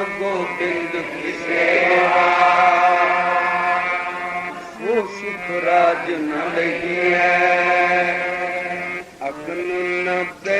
ਸੁਖ ਗੋਬਿੰਦ ਕੀ ਸੇਵਾ? ਸੋ ਸੁਖ ਰਾਜ ਨ ਲਈਐ। ਅਗਨ ਨ ਬਹਿ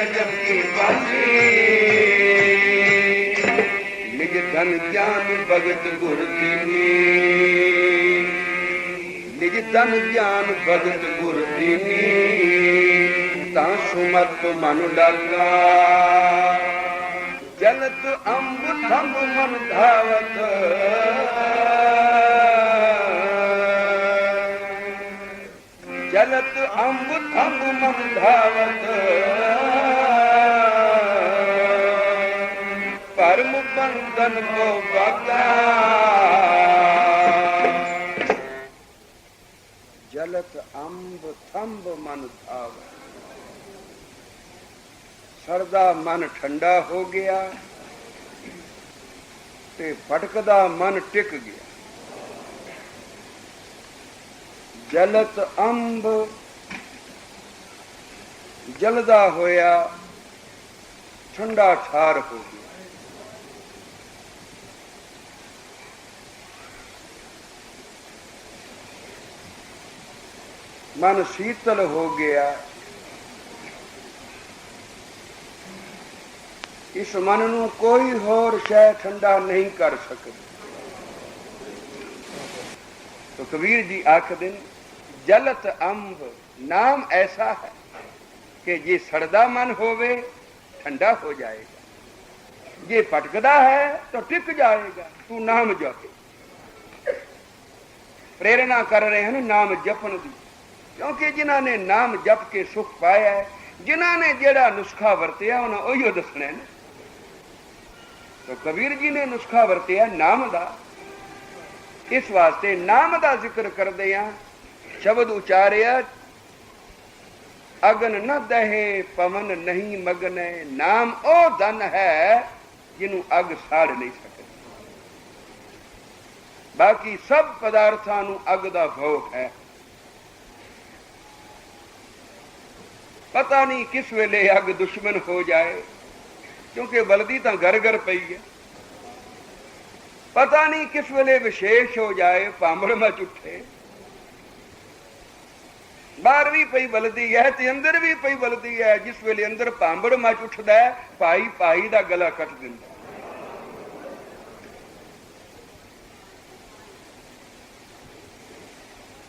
ਪਰੇ ਨ ਜਮ ਕੀ ਫਾਸੀ ਨਿਜ ਧਨ ਗਿਆਨ ਭਗਤ ਗੁਰ ਦੀਨੀ। ਨਿਜ ਧਨ ਗਿਆਨ ਭਗਤ ਗੁਰ ਦੀਨੀ। ਤਾਂ ਸੁਮਤ ਮਨ ਲਾਗਾ ਜਲਤ ਅੰਬ ਥੰਬ ਮਨ ਧਾਵਤ। ਜਲਤ ਅੰਬ ਥੰਬ ਮਨ ਬੰਧਨ ਕੋ ਬਾਗਾ ਜਲਤ ਅੰਬ ਥੰਬ ਮਨ ਧਾਵ। ਸਰਦਾ ਮਨ ਠੰਡਾ ਹੋ ਗਿਆ ਤੇ ਭਟਕਦਾ ਮਨ ਟਿਕ ਗਿਆ। ਜਲਤ ਅੰਬ ਜਲਦਾ ਹੋਇਆ, ਠੰਡਾ ਠਾਰ ਹੋ ਗਿਆ। ਮਨ ਸ਼ੀਤਲ ਹੋ ਗਿਆ। ਇਸ ਮਨ ਨੂੰ ਕੋਈ ਹੋਰ ਸ਼ੈ ਠੰਡਾ ਨਹੀਂ ਕਰ ਸਕਦਾ। ਤੋ ਕਬੀਰ ਜੀ ਆਖਦੇ ਨੇ, ਜਲਤ ਅੰਬ ਨਾਮ ਐਸਾ ਹੈ ਕਿ ਜੇ ਸੜਦਾ ਮਨ ਹੋਵੇ, ਠੰਡਾ ਹੋ ਜਾਏਗਾ। ਜੇ ਫਟਕਦਾ ਹੈ, ਤਾਂ ਟਿਕ ਜਾਏਗਾ। ਤੂੰ ਨਾਮ ਜਪ। ਪ੍ਰੇਰਣਾ ਕਰ ਰਹੇ ਹਨ ਨਾਮ ਜਪਣ ਦੀ। ਕਿਉਂਕਿ ਜਿਨ੍ਹਾਂ ਨੇ ਨਾਮ ਜਪ ਕੇ ਸੁਖ ਪਾਇਆ ਹੈ, ਜਿਨ੍ਹਾਂ ਨੇ ਜਿਹੜਾ ਨੁਸਖਾ ਵਰਤਿਆ, ਉਹਨਾਂ ਉਹੀਓ ਦੱਸਣਾ ਹੈ ਤਾਂ ਕਬੀਰ ਜੀ ਨੇ ਨੁਸਖਾ ਵਰਤਿਆ ਨਾਮ ਦਾ। ਇਸ ਵਾਸਤੇ ਨਾਮ ਦਾ ਜ਼ਿਕਰ ਕਰਦੇ ਆ ਸ਼ਬਦ ਉਚਾਰਿਆ, ਅਗਨ ਨਾ ਦਹੇ, ਪਵਨ ਨਹੀਂ ਮਗਨੇ, ਨਾਮ ਉਹ ਧਨ ਹੈ ਜਿਹਨੂੰ ਅਗ ਸਾੜ ਨਹੀਂ ਸਕਦੀ। ਬਾਕੀ ਸਭ ਪਦਾਰਥਾਂ ਨੂੰ ਅਗ ਦਾ ਭੋਗ ਹੈ। ਪਤਾ ਨਹੀਂ ਕਿਸ ਵੇਲੇ ਅੱਗ ਦੁਸ਼ਮਣ ਹੋ ਜਾਏ, ਕਿਉਂਕਿ ਬਲਦੀ ਤਾਂ ਘਰ ਘਰ ਪਈ ਹੈ। ਪਤਾ ਨਹੀਂ ਕਿਸ ਵੇਲੇ ਵਿਸ਼ੇਸ਼ ਹੋ ਜਾਏ ਭਾਂਬੜ ਮਚ ਉੱਠੇ। ਬਾਹਰ ਵੀ ਪਈ ਬਲਦੀ ਹੈ ਤੇ ਅੰਦਰ ਵੀ ਪਈ ਬਲਦੀ ਹੈ, ਜਿਸ ਵੇਲੇ ਅੰਦਰ ਭਾਂਬੜ ਮਚ ਉੱਠਦਾ ਭਾਈ ਭਾਈ ਦਾ ਗਲਾ ਕੱਟ ਦਿੰਦਾ।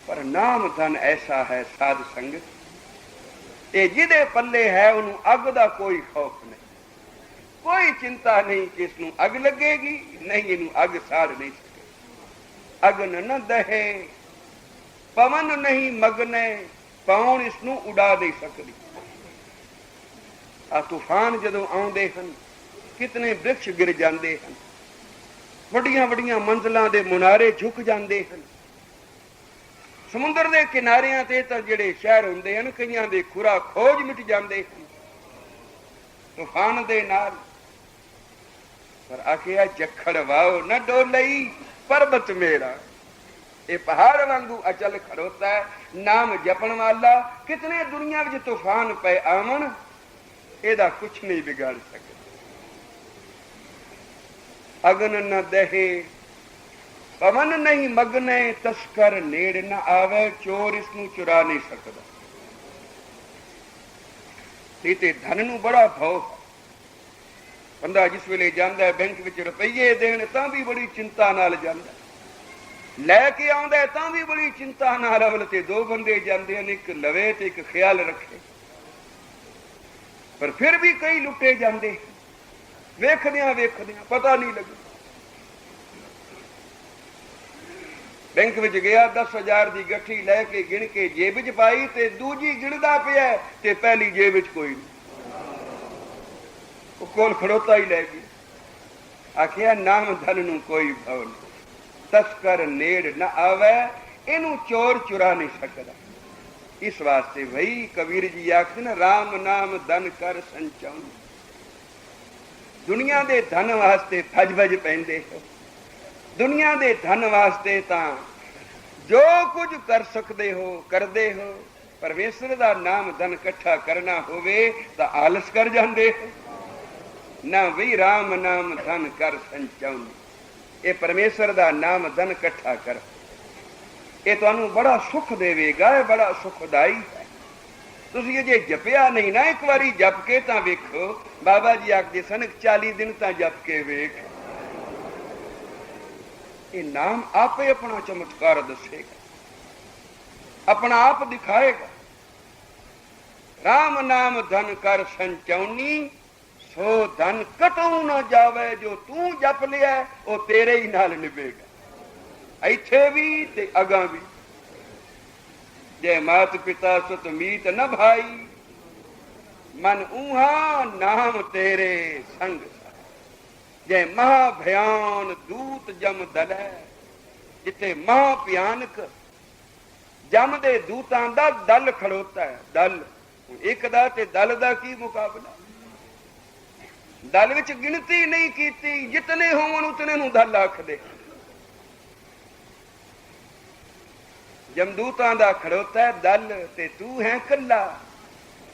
ਪਰ ਨਾਮ ਧਨ ਐਸਾ ਹੈ ਸਾਧ ਸੰਗਤ ਇਹ ਜਿਹਦੇ ਪੱਲੇ ਹੈ ਉਹਨੂੰ ਅੱਗ ਦਾ ਕੋਈ ਖੌਫ ਨਹੀਂ। ਕੋਈ ਚਿੰਤਾ ਨਹੀਂ ਕਿ ਇਸ ਨੂੰ ਅੱਗ ਲੱਗੇਗੀ, ਨਹੀਂ ਇਹਨੂੰ ਅੱਗ ਸਾੜ ਨਹੀਂ ਸਕੇ ਅਗਨ ਨ ਦਹੇ, ਪਵਨ ਨਹੀਂ ਮਗਨੇ ਪੌਣ ਇਸ ਨੂੰ ਉਡਾ ਨਹੀਂ ਸਕਦੀ? ਆ ਤੂਫਾਨ ਜਦੋਂ ਆਉਂਦੇ ਹਨ, ਕਿਤਨੇ ਬ੍ਰਿਕਸ਼ ਗਿਰ ਜਾਂਦੇ ਹਨ। ਵੱਡੀਆਂ ਵੱਡੀਆਂ ਮੰਜ਼ਲਾਂ ਦੇ ਮੁਨਾਰੇ ਝੁਕ ਜਾਂਦੇ ਹਨ। ਸਮੁੰਦਰ ਦੇ ਕਿਨਾਰਿਆਂ ਤੇ ਤਾਂ ਜਿਹੜੇ ਸ਼ਹਿਰ ਹੁੰਦੇ ਹਨ, ਕਈਆਂ ਦੇ ਖੁਰਾ ਖੋਜ ਮਿਟ ਜਾਂਦੇ ਹਨ। ਤੂਫਾਨ ਦੇ ਨਾਲ। ਪਰ ਆਖਿਆ ਜਖੜ ਵਾਓ ਨਾ ਡੋਲਈ, ਪਰਬਤ ਮੇਰਾ। ਇਹ ਪਹਾੜ ਵਾਂਗੂ ਅਚਲ ਖੜੋਤਾ ਹੈ। ਨਾਮ ਜਪਣ ਵਾਲਾ, ਕਿਤਨੇ ਦੁਨੀਆ ਵਿੱਚ ਤੂਫਾਨ ਪਏ ਆਵਣ, ਇਹਦਾ ਕੁਝ ਨਹੀਂ ਵਿਗਾੜ ਸਕਦਾ। ਅਗਨ ਨਾ ਦਹੇ ਪਵਨ ਨਹੀਂ ਮਗਨੇ ਤਸਕਰ ਨੇੜ ਨਾ ਆਵੇ, ਚੋਰ ਇਸ ਨੂੰ ਚੁਰਾ ਨਹੀਂ ਸਕਦਾ। ਨਹੀਂ ਤੇ ਧਨ ਨੂੰ ਬੜਾ ਭਉ ਬੰਦਾ ਜਿਸ ਵੇਲੇ ਜਾਂਦਾ ਹੈ, ਬੈਂਕ ਵਿੱਚ ਰੁਪਈਏ ਦੇਣ, ਤਾਂ ਵੀ ਬੜੀ ਚਿੰਤਾ ਨਾਲ ਜਾਂਦਾ ਲੈ ਕੇ ਆਉਂਦਾ ਤਾਂ ਵੀ ਬੜੀ ਚਿੰਤਾ ਨਾਲ ਅਵਲ ਤੇ ਦੋ ਬੰਦੇ ਜਾਂਦੇ ਹਨ, ਇੱਕ ਲਵੇ ਤੇ ਇੱਕ ਖਿਆਲ ਰੱਖੇ। ਪਰ ਫਿਰ ਵੀ ਕਈ ਲੁੱਟੇ ਜਾਂਦੇ ਵੇਖਦਿਆਂ ਵੇਖਦਿਆਂ ਪਤਾ ਨਹੀਂ ਲੱਗਦਾ। ਬੈਂਕ ਵਿੱਚ ਗਿਆ 10000 ਦੀ ਗੱਠੀ ਲੈ ਕੇ ਗਿਣ ਕੇ ਜੇਬ ਵਿੱਚ ਪਾਈ ਤੇ ਦੂਜੀ ਗਿਣਦਾ ਪਿਆ ਤੇ ਪਹਿਲੀ ਜੇਬ ਵਿੱਚ ਕੋਈ ਨਹੀਂ। ਉਹ ਕੋਲ ਖੜੋਤਾ ਹੀ ਲੈ ਗਿਆ ਆਖਿਆ, ਨਾਮ ਧਨ ਨੂੰ ਕੋਈ ਭਵ ਨਹੀਂ। ਤਸਕਰ ਨੇੜ ਨਾ ਆਵੇ, ਇਹਨੂੰ ਚੋਰ ਚੁਰਾ ਨਹੀਂ ਸਕਦਾ। ਇਸ ਵਾਸਤੇ ਭਈ ਕਬੀਰ ਜੀ ਆਖਦੇ ਨੇ RAM ਨਾਮ ਧਨ ਕਰ ਸੰਚਾਉ ਦੁਨੀਆ ਦੇ ਧਨ ਵਾਸਤੇ ਭਜ ਭਜ ਪੈਂਦੇ ਹੋ। ਦੁਨੀਆ ਦੇ ਧਨ ਵਾਸਤੇ ਤਾਂ ਜੋ ਕੁਝ ਕਰ ਸਕਦੇ ਹੋ, ਕਰਦੇ ਹੋ। ਪਰਮੇਸ਼ਰ ਦਾ ਨਾਮ ਧਨ ਇਕੱਠਾ ਕਰਨਾ ਹੋਵੇ ਤਾਂ ਆਲਸ ਕਰ ਜਾਂਦੇ ਹੋ। ਨਾ ਵੀ RAM ਨਾਮ ਧਨ ਕਰ ਸੰਚਾਉ ਇਹ ਪਰਮੇਸ਼ਰ ਦਾ ਨਾਮ ਧਨ ਇਕੱਠਾ ਕਰ। ਇਹ ਤੁਹਾਨੂੰ ਬੜਾ ਸੁਖ ਦੇਵੇਗਾ, ਇਹ ਬੜਾ ਸੁਖਦਾਈ ਹੈ। ਤੁਸੀਂ ਇਹ ਜੇ ਜਪਿਆ ਨਹੀਂ ਨਾ, ਇੱਕ ਵਾਰੀ ਜਪ ਕੇ ਤਾਂ ਵੇਖੋ। ਬਾਬਾ ਜੀ ਆਖਦੇ ਸਨ 40 ਦਿਨ ਤਾਂ ਜਪ ਕੇ ਵੇਖ। ਇਹ ਨਾਮ ਆਪੇ ਆਪਣਾ ਚਮਤਕਾਰ ਦੱਸੇਗਾ। ਆਪਣਾ ਆਪ ਦਿਖਾਏਗਾ। RAM ਨਾਮ ਧਨ ਕਰ ਸੰਚੌਨੀ ਸੋ ਧਨ ਕਟੂ ਨਾ ਜਾਵੇ, ਜੋ ਤੂੰ ਜਪ ਲਿਆ, ਉਹ ਤੇਰੇ ਹੀ ਨਾਲ ਨਿਭੇਗਾ। ਇੱਥੇ ਵੀ ਤੇ ਅਗਾਂ ਵੀ। ਜੇ ਮਾਤ ਪਿਤਾ ਸੁਤ ਮੀਤ ਨ ਭਾਈ, ਮਨ ਉਹਾ ਨਾਮ ਤੇਰੇ ਸੰਗ ਜੇ ਮਹਾ ਭਿਆਨ ਦੂਤ ਜਮ ਦਲੈ, ਜਿੱਥੇ ਮਹਾ ਭਿਆਨਕ ਜਮ ਦੇ ਦੂਤਾਂ ਦਾ ਦਲ ਖੜੋਤਾ ਹੈ। ਦਲ ਇੱਕ ਦਾ ਤੇ ਦਲ ਦਾ ਕੀ ਮੁਕਾਬਲਾ? ਦਲ ਵਿੱਚ ਗਿਣਤੀ ਨਹੀਂ ਕੀਤੀ, ਜਿਤਨੇ ਹੋਵਣ ਉਤਨੇ ਨੂੰ ਦਲ ਆਖਦੇ। ਜਮਦੂਤਾਂ ਦਾ ਖੜੋਤਾ ਦਲ ਤੇ ਤੂੰ ਹੈ ਕੱਲਾ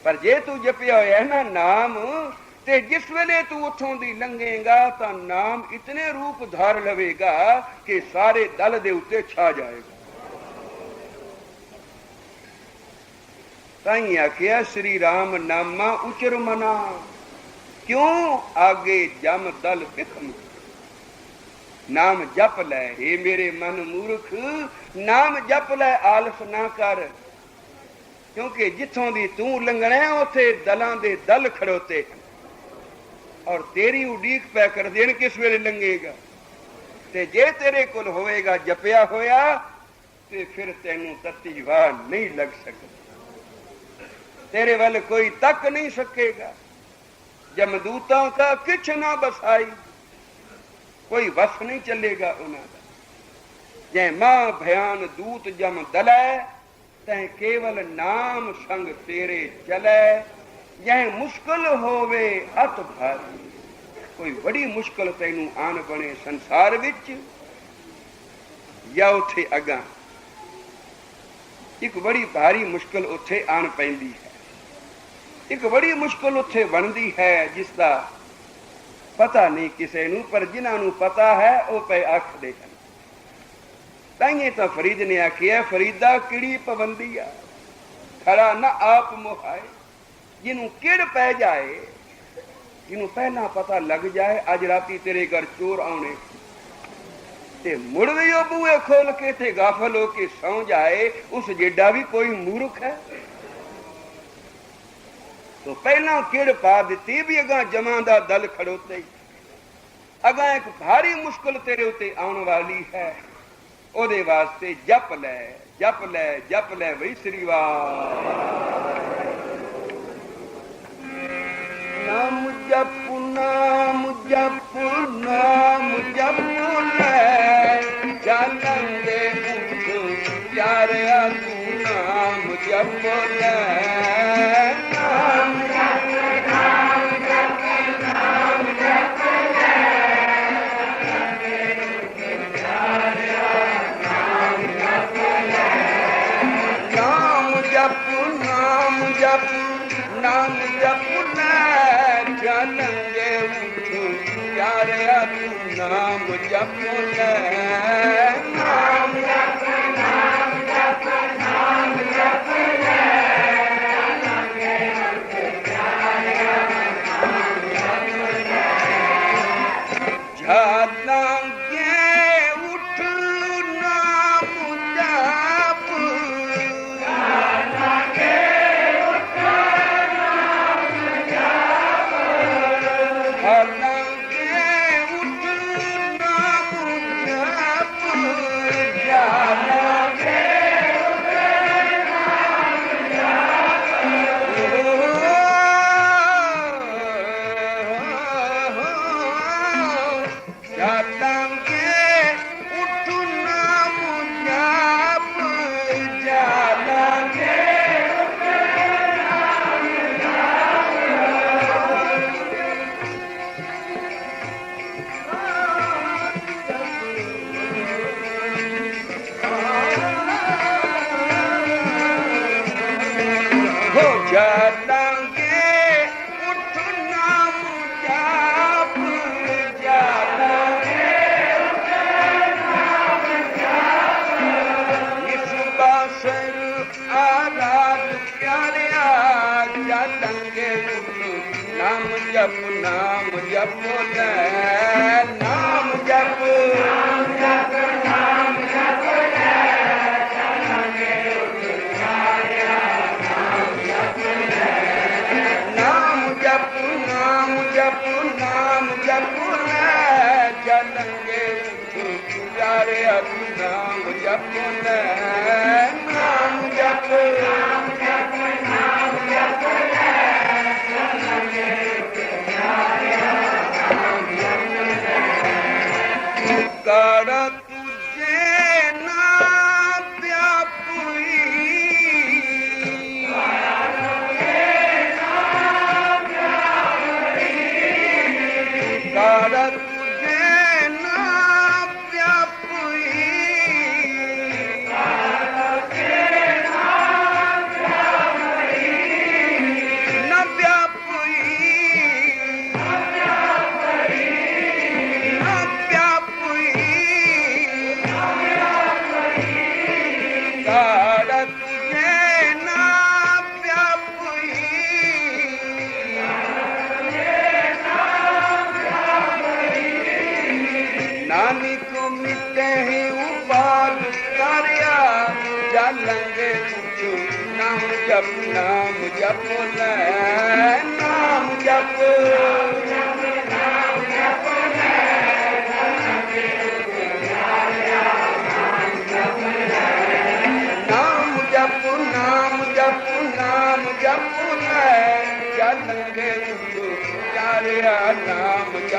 ਪਰ ਜੇ ਤੂੰ ਜਪਿਆ ਹੋਇਆ ਨਾ ਨਾਮ ਤੇ ਜਿਸ ਵੇਲੇ ਤੂੰ ਉੱਥੋਂ ਦੀ ਲੰਘੇਗਾ ਤਾਂ ਨਾਮ ਇਤਨੇ ਰੂਪ ਧਾਰ ਲਵੇਗਾ ਕਿ ਸਾਰੇ ਦਲ ਦੇ ਉੱਤੇ ਛਾ ਜਾਏਗਾ। ਤਾਂ ਹੀ ਆਖਿਆ, ਸ੍ਰੀ ਰਾਮ ਨਾਮਾ ਉਚਰ ਮਨਾ। ਕਿਉਂ ਆਗੇ ਜਮ ਦਲ ਬਿਖਮ ਨਾਮ ਜਪ ਲੈ ਏ ਮੇਰੇ ਮਨ ਮੂਰਖ, ਨਾਮ ਜਪ ਲੈ, ਆਲਸ ਨਾ ਕਰ। ਕਿਉਂਕਿ ਜਿੱਥੋਂ ਦੀ ਤੂੰ ਲੰਘਣਾ, ਉੱਥੇ ਦਲਾਂ ਦੇ ਦਲ ਖੜੋਤੇ ਹਨ। ਔਰ ਤੇਰੀ ਉਡੀਕ ਪੈ ਕਰ ਦੇਣ ਕਿਸ ਵੇਲੇ ਲੰਘੇਗਾ? ਤੇ ਜੇ ਤੇਰੇ ਕੋਲ ਹੋਵੇਗਾ, ਜਪਿਆ ਹੋਇਆ, ਤੇ ਫਿਰ ਤੈਨੂੰ ਤਤੀ ਵਾਹ ਨਹੀਂ ਲੱਗ ਸਕਦੀ। ਤੇਰੇ ਵੱਲ ਕੋਈ ਤੱਕ ਨਹੀਂ ਸਕੇਗਾ। ਜਮਦੂਤਾਂ ਦਾ ਕਿਛ ਨਾ ਬਸਾਈ। ਕੋਈ ਵਸ ਨਹੀਂ ਚੱਲੇਗਾ ਉਹਨਾਂ ਦਾ। ਜੇ ਮਾਂ ਭਿਆਨ ਦੂਤ ਜਮ ਦਲੈ, ਤੈ ਕੇਵਲ ਨਾਮ ਸੰਗ ਤੇਰੇ ਚਲੈ। ਜਹ ਮੁਸ਼ਕਲ ਹੋਵੇ ਅਤ ਭਾਰੀ ਕੋਈ ਬੜੀ ਮੁਸ਼ਕਲ ਤੈਨੂੰ ਆਣ ਬਣੇ ਸੰਸਾਰ ਵਿੱਚ ਜਾਂ ਉੱਥੇ ਅਗਾ ਇੱਕ ਬੜੀ ਭਾਰੀ ਮੁਸ਼ਕਲ ਉੱਥੇ ਆਣ ਪੈਂਦੀ ਹੈ ਇੱਕ ਬੜੀ ਮੁਸ਼ਕਲ ਉੱਥੇ ਬਣਦੀ ਹੈ ਜਿਸ ਦਾ ਪਤਾ ਨਹੀਂ ਕਿਸੇ ਨੂੰ ਪਰ ਜਿਨ੍ਹਾਂ ਨੂੰ ਪਤਾ ਹੈ ਉਹ ਪੈ ਆਖਦੇ ਹਨ ਤਾਈਏ ਤਾਂ ਫਰੀਦ ਨੇ ਆਖਿਆ ਫਰੀਦਾ ਕਿਹੜੀ ਪਾਬੰਦੀ ਆ ਖੜਾ ਨਾ ਆਪ ਮੁਹਾਏ ਜਿਹਨੂੰ ਕਿੜ ਪੈ ਜਾਏ ਜਿਹਨੂੰ ਪਹਿਲਾਂ ਪਤਾ ਲੱਗ ਜਾਏ ਅੱਜ ਰਾਤੀ ਤੇਰੇ ਘਰ ਚੋਰ ਆਉਣੇ ਤੇ ਮੁੜ ਵੀ ਉਹ ਬੂਏ ਖੋਲ ਕੇ ਤੇ ਗਾਫਲ ਹੋ ਕੇ ਸੌ ਜਾਏ ਉਸ ਜਿੱਡਾ ਵੀ ਕੋਈ ਮੂਰਖ ਹੈ ਤੋ ਪਹਿਲਾਂ ਕਿੜ ਪਾ ਦਿੱਤੀ ਵੀ ਅਗਾ ਜਮਾਂ ਦਾ ਦਲ ਖੜੋਤੇ ਅਗਾ ਇੱਕ ਭਾਰੀ ਮੁਸ਼ਕਲ ਤੇਰੇ ਉੱਤੇ ਆਉਣ ਵਾਲੀ ਹੈ ਉਹਦੇ ਵਾਸਤੇ ਜਪ ਲੈ ਜਪ ਲੈ ਜਪ ਲੈ ਵਈ ਸ੍ਰੀ ਨਾਮ जप नाम जप नाम जप नाम जप नाम ज नम जप नाम जप जप नाम जप नाम जप नाम जप नाम जप जप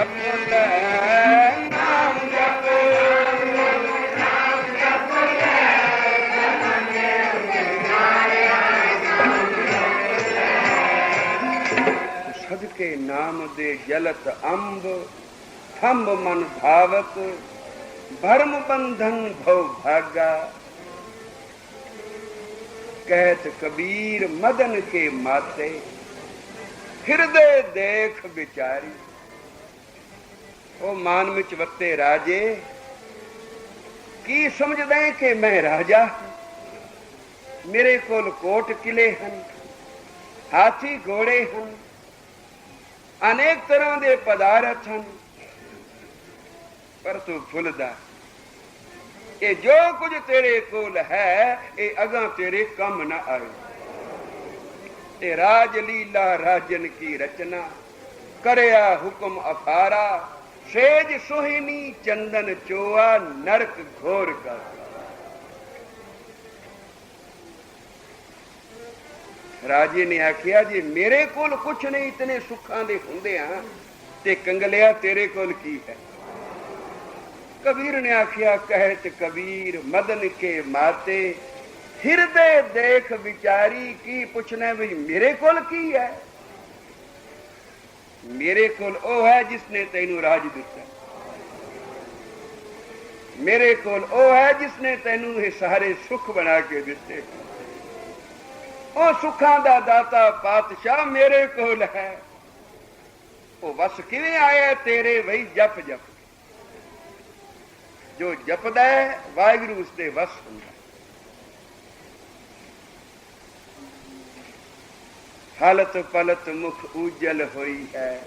ਸਦਕੇ ਨਾਮ ਦੇ ਜਲਤ ਅੰਬ ਥੰਬ ਮਨ ਧਾਵਤ, ਭਰਮ ਬੰਧਨ ਭਉ ਭਾਗਾ। ਕਹਿਤ ਕਬੀਰ ਮਦਨ ਕੇ ਮਾਤੇ, ਹਿਰਦੇ ਦੇਖ ਵਿਚਾਰੀ। ਉਹ ਮਾਨ ਵਿੱਚ ਵੱਤੇ ਰਾਜੇ, ਕੀ ਸਮਝਦਾ ਹੈ ਕਿ ਮੈਂ ਰਾਜਾ? ਮੇਰੇ ਕੋਲ ਕੋਟ ਕਿਲੇ ਹਨ, ਹਾਥੀ ਘੋੜੇ ਹਨ, ਅਨੇਕ ਤਰ੍ਹਾਂ ਦੇ ਪਦਾਰਥ ਹਨ। ਪਰ ਤੂੰ ਫੁੱਲਦਾ ਇਹ ਜੋ ਕੁਝ ਤੇਰੇ ਕੋਲ ਹੈ, ਇਹ ਅਗਾਂ ਤੇਰੇ ਕੰਮ ਨਾ ਆਏ। ਤੇ ਰਾਜ ਲੀਲਾ ਰਾਜਨ ਕੀ ਰਚਨਾ, ਕਰਿਆ ਹੁਕਮ ਅਫਾਰਾ ਸੇਜ ਸੁਹਿਨੀ ਚੰਦਨ ਚੋਆ, ਨਰਕ ਘੋਰ ਕਰ ਰਾਜੇ ਨੇ ਆਖਿਆ, ਜੀ ਮੇਰੇ ਕੋਲ ਕੁਛ ਨਹੀਂ, ਇਤਨੇ ਸੁੱਖਾਂ ਦੇ ਹੁੰਦੇ ਆ, ਤੇ ਕੰਗਲਿਆ ਤੇਰੇ ਕੋਲ ਕੀ ਹੈ? ਕਬੀਰ ਨੇ ਆਖਿਆ, ਕਹਿਤ ਕਬੀਰ, ਮਦਨ ਕੇ ਮਾਤੇ, ਹਿਰਦੇ ਦੇਖ ਵਿਚਾਰੀ, ਕੀ ਪੁੱਛਣਾ ਵੀ ਮੇਰੇ ਕੋਲ ਕੀ ਹੈ? ਮੇਰੇ ਕੋਲ ਉਹ ਹੈ ਜਿਸ ਨੇ ਤੈਨੂੰ ਰਾਜ ਦਿੱਤਾ। ਮੇਰੇ ਕੋਲ ਉਹ ਹੈ ਜਿਸ ਨੇ ਤੈਨੂੰ ਇਹ ਸਾਰੇ ਸੁੱਖ ਬਣਾ ਕੇ ਦਿੱਤੇ। ਉਹ ਸੁੱਖਾਂ ਦਾ ਦਾਤਾ ਪਾਤਸ਼ਾਹ ਮੇਰੇ ਕੋਲ ਹੈ। ਉਹ ਵਸ ਕਿਵੇਂ ਆਇਆ ਤੇਰੇ ਵਈ ਜਪ ਜਪ ਜੋ ਜਪਦਾ ਹੈ, ਵਾਹਿਗੁਰੂ ਉਸ ਤੇ ਵਸ ਹੁੰਦਾ। ਹਲਤ ਪਲਤ ਮੁਖ ਉਜਲ ਹੋਈ ਹੈ।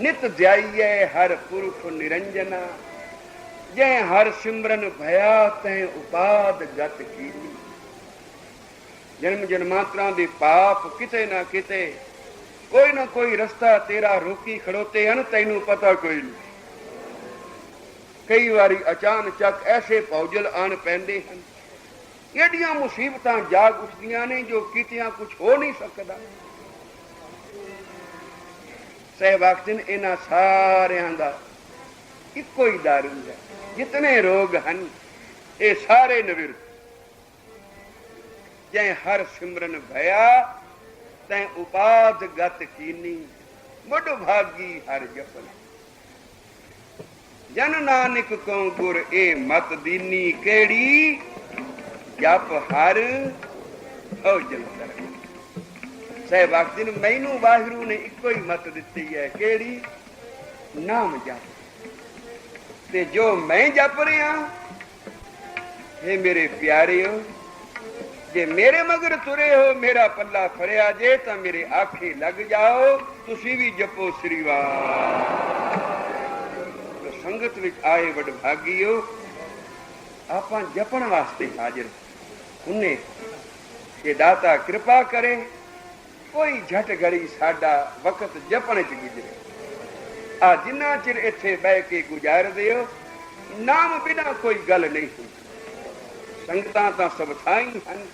ਨਿਤ ਧਿਆਈਏ ਹਰ ਪੁਰਖ ਨਿਰੰਜਨਾ। ਜੈ ਹਰ ਸਿਮਰਨ ਭਇਆ ਤੈ ਉਪਾਦ ਗਤ ਕੀਨੀ। ਜਨਮ ਜਨਮਾਂਤਰਾਂ ਦੇ ਪਾਪ ਕਿਤੇ ਨਾ ਕਿਤੇ, ਕੋਈ ਨਾ ਕੋਈ ਰਸਤਾ ਤੇਰਾ ਰੋਕੀ ਖੜੋਤੇ ਹਨ, ਤੈਨੂੰ ਪਤਾ ਕੋਈ ਨਹੀਂ। ਕਈ ਵਾਰੀ ਅਚਾਨਚਕ ਐਸੇ ਪੌਜਲ ਆਣ ਪੈਂਦੇ ਹਨ। ਇਹਦੀਆਂ ਮੁਸੀਬਤਾਂ ਜਾਗ ਉੱਠਦੀਆਂ ਨੇ ਜੋ ਕੀਤਿਆਂ ਕੁਝ ਹੋ ਨਹੀਂ ਸਕਦਾ। ਸਹਿਬਾਗਤਨ ਇਹਨਾਂ ਸਾਰਿਆਂ ਦਾ ਇੱਕੋ ਹੀ ਦਾਰੂ ਹੈ। ਜਿਤਨੇ ਰੋਗ ਹਨ, ਇਹ ਸਾਰੇ ਨਿਵਿਰਤ ਜੈ ਹਰ ਸਿਮਰਨ ਭਇਆ, ਤੈ ਉਪਾਦ ਗਤ ਕੀਨੀ, ਮੁੱਢ ਭਾਗੀ ਹਰ ਜਪਨ। ਜਨ ਨਾਨਕ ਕਉ ਗੁਰ ਇਹ ਮਤ ਦੀਨੀ, ਕਿਹੜੀ ਜਪ ਹਰ ਹੋ ਜਨ ਕਰ ਸਹਿਬ ਦਿਨ ਮੈਨੂੰ ਵਾਹਿਗੁਰੂ ਨੇ ਇੱਕੋ ਹੀ ਮਤ ਦਿੱਤੀ ਹੈ, ਕਿਹੜੀ? ਨਾਮ ਜਪ। ਤੇ ਜੋ ਮੈਂ ਜਪ ਰਿਹਾ ਇਹ ਮੇਰੇ ਪਿਆਰਿਓ, ਜੇ ਮੇਰੇ ਮਗਰ ਤੁਰੇ ਹੋ, ਮੇਰਾ ਪੱਲਾ ਫੜਿਆ ਜੇ, ਤਾਂ ਮੇਰੇ ਆਖੇ ਲੱਗ ਜਾਓ, ਤੁਸੀਂ ਵੀ ਜਪੋ ਸ੍ਰੀ ਵਾਹਿਗੁਰੂ ਸੰਗਤ ਵਿੱਚ ਆਏ ਵਡ ਭਾਗੀਓ ਆਪਾਂ ਜਪਣ ਵਾਸਤੇ ਹਾਜ਼ਰ ਉਹਨੇ ਕਿ ਦਾਤਾ ਕਿਰਪਾ ਕਰੇ ਕੋਈ ਝਟ ਘੜੀ ਸਾਡਾ ਵਕਤ ਜਪਣ ਚ ਗੁਜ਼ਰੇ ਆ ਜਿੰਨਾ ਚਿਰ ਇੱਥੇ ਬਹਿ ਕੇ ਗੁਜ਼ਾਰਦੇ ਹੋ ਨਾਮ ਬਿਨਾ ਕੋਈ ਗੱਲ ਨਹੀਂ ਹੁੰਦੀ ਸੰਗਤਾਂ ਤਾਂ ਸਭ ਥਾਈ ਹਨ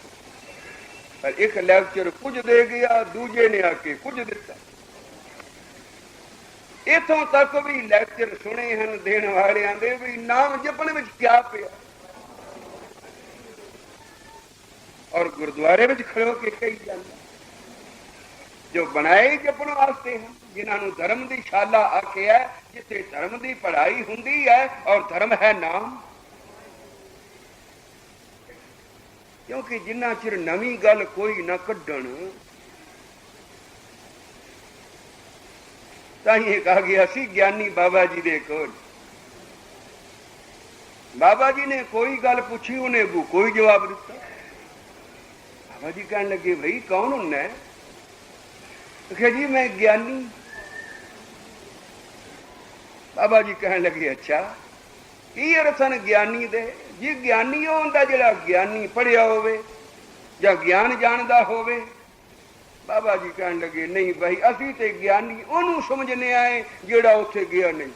ਪਰ ਇੱਕ ਲੈਕਚਰ ਕੁਝ ਦੇ ਗਿਆ ਦੂਜੇ ਨੇ ਆ ਕੇ ਕੁਝ ਦਿੱਤਾ ਇਥੋਂ ਤੱਕ ਵੀ ਲੈਕਚਰ ਸੁਣੇ ਹਨ ਦੇਣ ਵਾਲਿਆਂ ਦੇ ਵੀ ਨਾਮ ਜਪਣ ਵਿੱਚ ਕਿਆ ਪਿਆ ਔਰ ਗੁਰਦੁਆਰੇ ਵਿੱਚ ਖੜੋ ਕੇ ਕਹੀ ਜਾਂਦਾ ਜੋ ਬਣਾਏ ਜਪਣ ਵਾਸਤੇ ਹਨ, ਜਿਨ੍ਹਾਂ ਨੂੰ ਧਰਮ ਦੀ ਸ਼ਾਲਾ ਆਖਿਆ ਜਿੱਥੇ ਧਰਮ ਦੀ ਪੜ੍ਹਾਈ ਹੁੰਦੀ ਹੈ ਔਰ ਧਰਮ ਹੈ ਨਾਮ। ਕਿਉਂਕਿ ਜਿੰਨਾ ਚਿਰ ਨਵੀਂ ਗੱਲ ਕੋਈ ਨਾ ਕੱਢਣ, ਤਾਂ ਇਹ ਕਹਾ ਗਿਆ ਸੀ ਗਿਆਨੀ ਬਾਬਾ ਜੀ ਦੇ ਕੋਲ। ਬਾਬਾ ਜੀ ਨੇ ਕੋਈ ਗੱਲ ਪੁੱਛੀ, ਉਹਨੇ ਕੋਈ ਜਵਾਬ ਦਿੱਤਾ। ਬਾਬਾ ਜੀ ਕਹਿਣ ਲੱਗੇ, ਭਈ, ਕੌਣ ਹੁੰਨਾ ਹੈ? ਜੀ, ਮੈਂ ਗਿਆਨੀ। ਬਾਬਾ ਜੀ ਕਹਿਣ ਲੱਗੇ, ਅੱਛਾ, ਕੀ ਅਰਥਨ ਗਿਆਨੀ ਦੇ? ਜੇ ਗਿਆਨੀ ਉਹ ਹੁੰਦਾ ਜਿਹੜਾ ਗਿਆਨੀ ਪੜਿਆ ਹੋਵੇ ਜਾਂ ਗਿਆਨ ਜਾਣਦਾ ਹੋਵੇ? ਬਾਬਾ ਜੀ ਕਹਿਣ ਲੱਗੇ, ਨਹੀਂ ਭਾਈ, ਅਸੀਂ ਤੇ ਗਿਆਨੀ ਉਹਨੂੰ ਸਮਝਨੇ ਆਏ ਜਿਹੜਾ ਉੱਥੇ ਗਿਆ ਨਹੀਂ।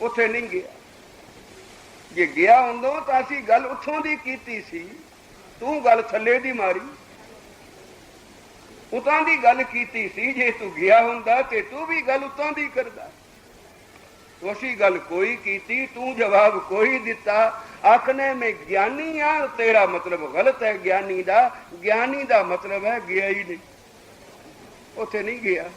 ਉੱਥੇ ਨਹੀਂ ਗਿਆ। ਜੇ ਗਿਆ ਹੁੰਦਾ ਤਾਂ ਅਸੀਂ ਗੱਲ ਉੱਥੋਂ ਦੀ ਕੀਤੀ ਸੀ। ਤੂੰ ਗੱਲ ਥੱਲੇ ਦੀ ਮਾਰੀ। ਉਤਾਂ ਦੀ ਗੱਲ ਕੀਤੀ ਸੀ ਜੇ ਤੂੰ ਗਿਆ ਹੁੰਦਾ ਤੇ ਤੂੰ ਵੀ ਗੱਲ ਉਤਾਂ ਦੀ ਕਰਦਾ। ਉਸੀ ਗੱਲ ਕੋਈ ਕੀਤੀ, ਤੂੰ ਜਵਾਬ ਕੋਈ ਦਿੱਤਾ। ਆਖਨੇ, ਮੈਂ ਗਿਆਨੀ ਆ, ਤੇਰਾ ਮਤਲਬ ਗਲਤ ਹੈ ਗਿਆਨੀ ਦਾ। ਗਿਆਨੀ ਦਾ ਮਤਲਬ ਹੈ ਗਿਆ ਹੀ ਨਹੀਂ। ਉੱਥੇ ਨਹੀਂ ਗਿਆ।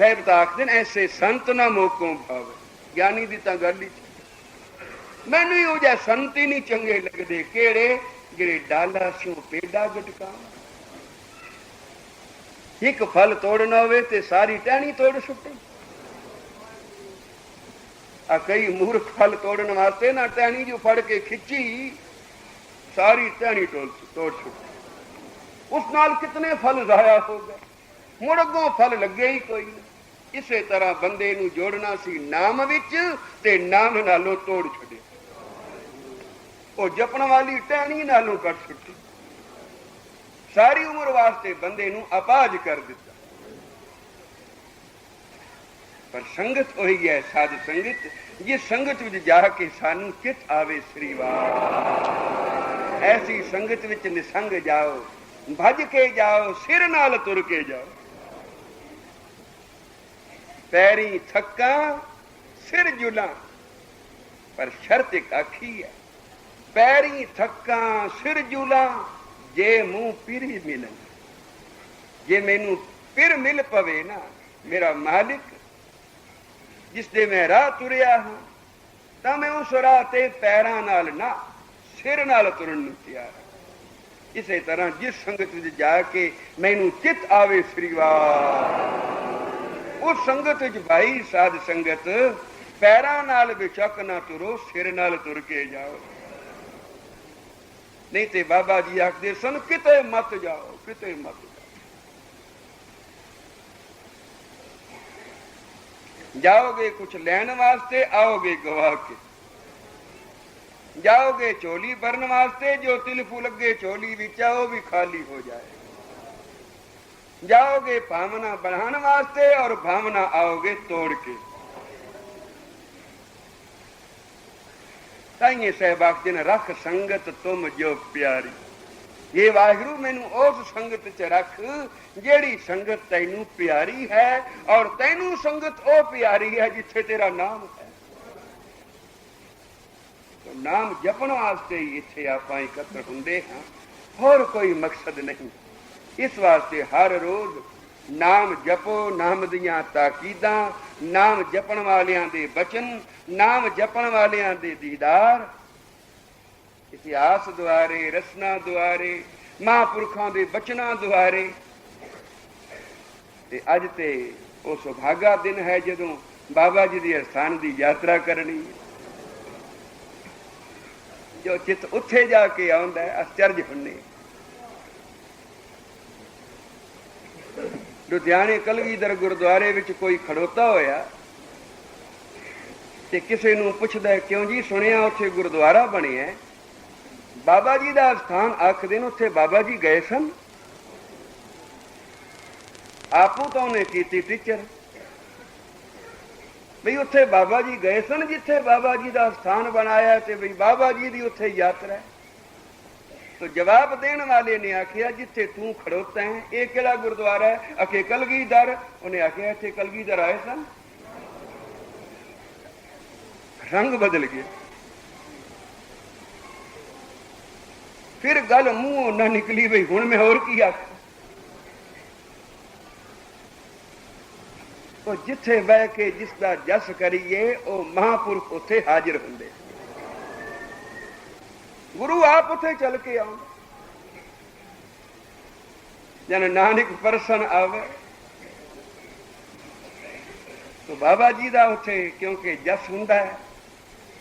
ਸਾਹਿਬ ਤਾਂ ਆਖਦੇ ਨੇ, ਐਸੇ ਸੰਤ ਨਾ ਮੋਕੋਂ ਭਾਵੇ। ਗਿਆਨੀ ਦੀ ਤਾਂ ਗੱਲ ਹੀ ਮੈਨੂੰ ਹੀ ਉਹ ਜਿਹਾ ਸੰਤ ਹੀ ਨਹੀਂ ਚੰਗੇ ਲੱਗਦੇ। ਕਿਹੜੇ? ਜਿਹੜੇ ਡਾਲਾ ਸਿਓ ਪੇਡਾ ਗਟਕਾ। ਇੱਕ ਫਲ ਤੋੜਨਾ ਹੋਵੇ ਤੇ ਸਾਰੀ ਟਹਿਣੀ ਤੋੜ ਸੁੱਟੇ। ਆ ਕਈ ਮੂਰਖ ਫਲ ਤੋੜਨ ਵਾਸਤੇ ਨਾ ਟਹਿਣੀ ਜੂ ਫੜ ਕੇ ਖਿੱਚੀ, ਸਾਰੀ ਟਹਿਣੀ ਤੋੜ ਤੋੜ ਸੁੱਟੀ। ਉਸ ਨਾਲ ਕਿਤਨੇ ਫਲ ਜ਼ਾਇਆ ਹੋ ਗਏ। ਮੁੜ ਅੱਗੋਂ ਫਲ ਲੱਗੇ ਹੀ ਕੋਈ ਨਹੀਂ ਇਸੇ ਤਰ੍ਹਾਂ ਬੰਦੇ ਨੂੰ ਜੋੜਨਾ ਸੀ ਨਾਮ ਵਿੱਚ ਤੇ ਨਾਮ ਨਾਲੋਂ ਤੋੜ ਛੱਡਿਆ ਉਹ ਜਪਣ ਵਾਲੀ ਟਹਿਣੀ ਨਾਲੋਂ ਕੱਟ ਛੁੱਟੀ ਸਾਰੀ ਉਮਰ ਵਾਸਤੇ ਬੰਦੇ ਨੂੰ ਅਪਾਜ ਕਰ ਦਿੱਤਾ। ਪਰ ਸੰਗਤ ਉਹੀ ਹੈ, ਸਾਧ ਸੰਗਤ ਜਿਸ ਸੰਗਤ ਵਿੱਚ ਜਾ ਕੇ ਸਾਨੂੰ ਚਿਤ ਆਵੇ ਸ੍ਰੀ ਵਾਹ ਐਸੀ ਸੰਗਤ ਵਿੱਚ ਨਿਸੰਗ ਜਾਓ, ਭਜ ਕੇ ਜਾਓ, ਸਿਰ ਨਾਲ ਤੁਰ ਕੇ ਜਾਓ। ਪੈਰੀ ਥੱਕਾਂ, ਸਿਰ ਜੁਲਾਂ। ਪਰ ਸ਼ਰਤ ਇੱਕ ਆਖੀ ਹੈ, ਪੈਰੀ ਥੱਕਾਂ, ਸਿਰ ਜੁਲਾਂ, ਜੇ ਮੂੰਹ ਪਿਰੀ ਮਿਲਣ ਜੇ ਮੈਨੂੰ ਫਿਰ ਮਿਲ ਪਵੇ ਨਾ, ਮੇਰਾ ਮਾਲਿਕ, ਜਿਸ ਦੇ ਮੈਂ ਰਾਹ ਤੁਰਿਆ ਹਾਂ, ਤਾਂ ਮੈਂ ਉਸ ਰਾਹ ਤੇ ਪੈਰਾਂ ਨਾਲ ਨਾ, ਸਿਰ ਨਾਲ ਤੁਰਨ ਨੂੰ ਤਿਆਰ ਹਾਂ। ਇਸੇ ਤਰ੍ਹਾਂ ਜਿਸ ਸੰਗਤ ਵਿੱਚ ਜਾ ਕੇ ਮੈਨੂੰ ਚਿਤ ਆਵੇ, ਸ੍ਰੀ ਵਾਹ ਉਹ ਸੰਗਤ ਵਿੱਚ ਭਾਈ ਸਾਧ ਸੰਗਤ, ਪੈਰਾਂ ਨਾਲ ਵਿਚਕ ਨਾ ਤੁਰੋ, ਸਿਰ ਨਾਲ ਤੁਰ ਕੇ ਜਾਓ। ਨਹੀਂ ਤੇ ਬਾਬਾ ਜੀ ਆਖਦੇ ਸਨ, ਕਿਤੇ ਮਤ ਜਾਓ, ਕਿਤੇ ਮਤ ਜਾਓ। ਜਾਓਗੇ ਕੁਝ ਲੈਣ ਵਾਸਤੇ, ਆਓਗੇ ਗਵਾ ਕੇ। ਜਾਓਗੇ ਚੋਲੀ ਭਰਨ ਵਾਸਤੇ, ਜੋ ਤਿਲ ਫੁੱਲ ਅੱਗੇ ਝੋਲੀ ਵਿੱਚ ਆ, ਉਹ ਵੀ ਖਾਲੀ ਹੋ ਜਾਏ। जाओगे भावना बढ़ाने वास्ते और भावना आओगे तोड़ के। ताइए सहबाग जी ने रख संगत, तुम जो प्यारी। ये वाहगुरु, मैनू उस संगत च रख, जेड़ी संगत तेनू प्यारी है और तेनू संगत ओ प्यारी है जिथे तेरा नाम है। तो नाम जपन वास्ते ही इतने आप होंगे हाँ। और कोई मकसद नहीं। ਇਸ ਵਾਸਤੇ ਹਰ ਰੋਜ਼ ਨਾਮ ਜਪੋ, ਨਾਮ ਦੀਆਂ ਤਾਕੀਦਾਂ, ਨਾਮ ਜਪਣ ਵਾਲਿਆਂ ਦੇ ਬਚਨ, ਨਾਮ ਜਪਣ ਵਾਲਿਆਂ ਦੇ ਦੀਦਾਰ। ਇਤਿਹਾਸ ਦੁਆਰੇ, ਰਸਨਾ ਦੁਆਰੇ, ਮਹਾਂਪੁਰਖਾਂ ਦੇ ਬਚਨਾਂ ਦੁਆਰੇ। ਤੇ ਅੱਜ ਤੇ ਉਹ ਸੁਭਾਗਾ ਦਿਨ ਹੈ ਜਦੋਂ ਬਾਬਾ ਜੀ ਦੇ ਅਸਥਾਨ ਦੀ ਯਾਤਰਾ ਕਰਨੀ। ਜੋ ਚਿੱਤ ਉੱਥੇ ਜਾ ਕੇ ਆਉਂਦਾ ਹੈ ਅਚਰਜ ਹੁੰਨੇ ਲੁਧਿਆਣੇ ਕਲਗੀਧਰ ਗੁਰਦੁਆਰੇ ਵਿੱਚ ਕੋਈ ਖੜੋਤਾ ਹੋਇਆ ਤੇ ਕਿਸੇ ਨੂੰ ਪੁੱਛਦਾ ਕਿਉਂ ਜੀ ਸੁਣਿਆ ਉੱਥੇ ਗੁਰਦੁਆਰਾ ਬਣਿਆ ਬਾਬਾ ਜੀ ਦਾ ਸਥਾਨ ਆਖਦੇ ਨੇ ਉੱਥੇ ਬਾਬਾ ਜੀ ਗਏ ਸਨ। ਆਪੂ ਤਾਂ ਉਹਨੇ ਕੀਤੀ ਟੀਚਰ। ਵੀ ਉੱਥੇ ਬਾਬਾ ਜੀ ਗਏ ਸਨ ਜਿੱਥੇ ਬਾਬਾ ਜੀ ਦਾ ਸਥਾਨ ਬਣਾਇਆ ਤੇ ਵੀ ਬਾਬਾ ਜੀ ਦੀ ਉੱਥੇ ਯਾਤਰਾ ਹੈ। ਤੋ ਜਵਾਬ ਦੇਣ ਵਾਲੇ ਨੇ ਆਖਿਆ, ਜਿੱਥੇ ਤੂੰ ਖੜੋਤਾ ਹੈ, ਇਹ ਕਿਹੜਾ ਗੁਰਦੁਆਰਾ ਹੈ? ਅਕੇ ਕਲਗੀਧਰ। ਉਹਨੇ ਆਖਿਆ, ਇੱਥੇ ਕਲਗੀਧਰ ਆਏ ਸਨ। ਰੰਗ ਬਦਲ ਗਿਆ ਫਿਰ ਗੱਲ ਮੂੰਹੋਂ ਨਾ ਨਿਕਲੀ ਬਈ, ਹੁਣ ਮੈਂ ਹੋਰ ਕੀ ਆਖ? ਉਹ ਜਿੱਥੇ ਬਹਿ ਕੇ ਜਿਸ ਦਾ ਜਸ ਕਰੀਏ, ਉਹ ਮਹਾਪੁਰਖ ਉੱਥੇ ਹਾਜ਼ਰ ਹੁੰਦੇ। ਗੁਰੂ ਆਪ ਉੱਥੇ ਚੱਲ ਕੇ ਆਉਂਦਾ ਜਨ ਨਾਨਕ ਪਰਸਨ ਆਵੇ। ਤੋ ਬਾਬਾ ਜੀ ਦਾ ਉੱਥੇ ਕਿਉਂਕਿ ਜਸ ਹੁੰਦਾ ਹੈ,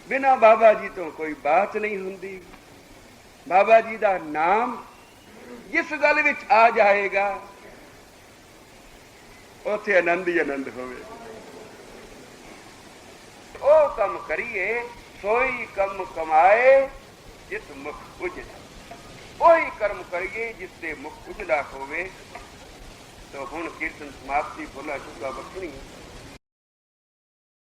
ਬਿਨਾ ਬਾਬਾ ਜੀ ਤੋਂ ਕੋਈ ਬਾਤ ਨਹੀਂ ਹੁੰਦੀ। ਬਾਬਾ ਜੀ ਦਾ ਨਾਮ ਜਿਸ ਗੱਲ ਵਿੱਚ ਆ ਜਾਏਗਾ, ਉੱਥੇ ਆਨੰਦ ਹੀ ਆਨੰਦ ਹੋਵੇ। ਉਹ ਕੰਮ ਕਰੀਏ, ਸੋਈ ਕੰਮ ਕਮਾਏ ਜਿਸ ਮੁਖ ਉਜਲਾ ਉਹੀ ਕਰਮ ਕਰੀਏ ਜਿਸ ਤੇ ਮੁਖ ਉਜਲਾ ਹੋਵੇ, ਤਾਂ ਹੁਣ ਕੀਰਤਨ ਸਮਾਪਤੀ ਬੋਲਾ ਚੁੱਕਾ ਬਖਣੀ